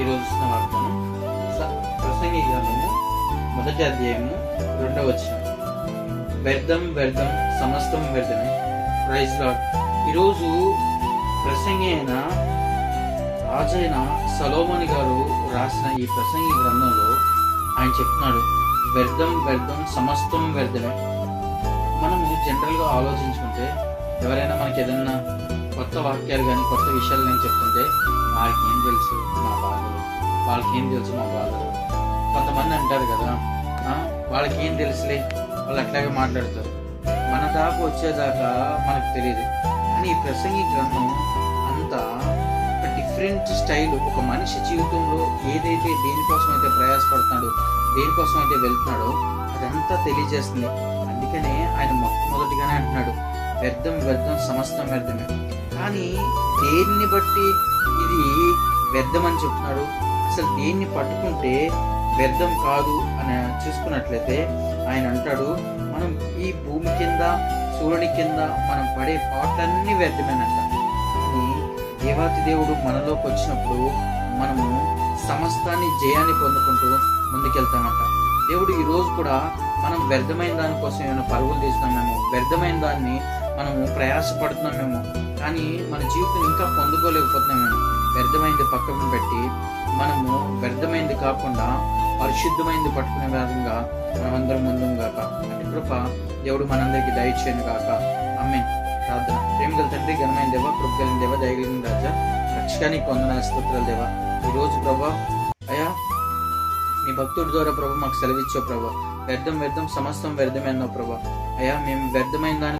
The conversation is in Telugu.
ఈరోజు ఇస్తున్న వాగ్దానం. ప్రసంగి గ్రంథము మొదటి అధ్యాయము రెండవ వచ్చిన వ్యర్థం వ్యర్థం సమస్తం వ్యర్థమే. ప్రైజ్ లాడ్ ఈరోజు ప్రసంగి అయిన రాజైన సలోమణి గారు రాసిన ఈ ప్రసంగి గ్రంథంలో ఆయన చెప్తున్నాడు వ్యర్థం వ్యర్థం సమస్తం వ్యర్థమే. మనము జనరల్గా ఆలోచించుకుంటే ఎవరైనా మనకి ఏదైనా కొత్త వాక్యాలు కానీ కొత్త విషయాలు నేను చెప్తుంటే వాళ్ళకి ఏం తెలుసు మా బాధలు? వాళ్ళకి ఏం తెలుసు మా బాధలు? కొంతమంది అంటారు కదా వాళ్ళకి ఏం తెలుసులే? వాళ్ళు అట్లాగే మాట్లాడతారు. మన దాకా వచ్చేదాకా మనకు తెలియదు. కానీ ఈ ప్రసంగి గ్రంథం అంతా ఒక డిఫరెంట్ స్టైల్ ఒక మనిషి జీవితంలో ఏదైతే దేనికోసం అయితే ప్రయాసపడుతున్నాడో దేనికోసం అయితే వెళ్తున్నాడో అదంతా తెలియజేస్తుంది. అందుకనే ఆయన మొట్టమొదటిగానే అంటున్నాడు వ్యర్థం వ్యర్థం సమస్తం వ్యర్థమే. కానీ దేన్ని బట్టి ఇది వ్యర్థం అని చెప్తున్నాడు? అసలు దేన్ని పట్టుకుంటే వ్యర్థం కాదు అని చూసుకున్నట్లయితే ఆయన అంటాడు మనం ఈ భూమి కింద సూర్యుని కింద మనం పడే పాటలన్నీ వ్యర్థమేనంట. కానీ దేవాతి దేవుడు మనలోకి వచ్చినప్పుడు మనము సమస్తాన్ని జయాన్ని పొందుకుంటూ ముందుకెళ్తామంట. దేవుడు ఈ రోజు కూడా మనం వ్యర్థమైన దానికోసం ఏమైనా పరుగులు తీస్తున్నామేమో వ్యర్థమైన దాన్ని మనము ప్రయాసపడుతున్నామేమో. కానీ మన జీవితం ఇంకా పొందుకోలేకపోతున్నామేమో. వ్యర్థమైంది పక్కన పెట్టి మనము వ్యర్థమైంది కాకుండా పరిశుద్ధమైంది పట్టుకునే విధంగా మనమందరం ముందుం గాక. అటు కృప దేవుడు మనందరికీ దయచేయను గాక. అమ్మే ప్రార్థన. ప్రేమ గల తండ్రి ఘనమైన దేవ కృప కలిగిన దేవ దయగలిగిన రాజా రక్షకానికి వందన స్తోత్రాలు దేవ. ఈరోజు రోజు ప్రభా అయా నీ భక్తుడి ద్వారా ప్రభు మాకు సెలవిచ్చావు ప్రభా. వ్యర్థం వ్యర్థం సమస్తం వ్యర్థమే అన్నావు ప్రభా. అయ్యా మేము వ్యర్థమైన దాని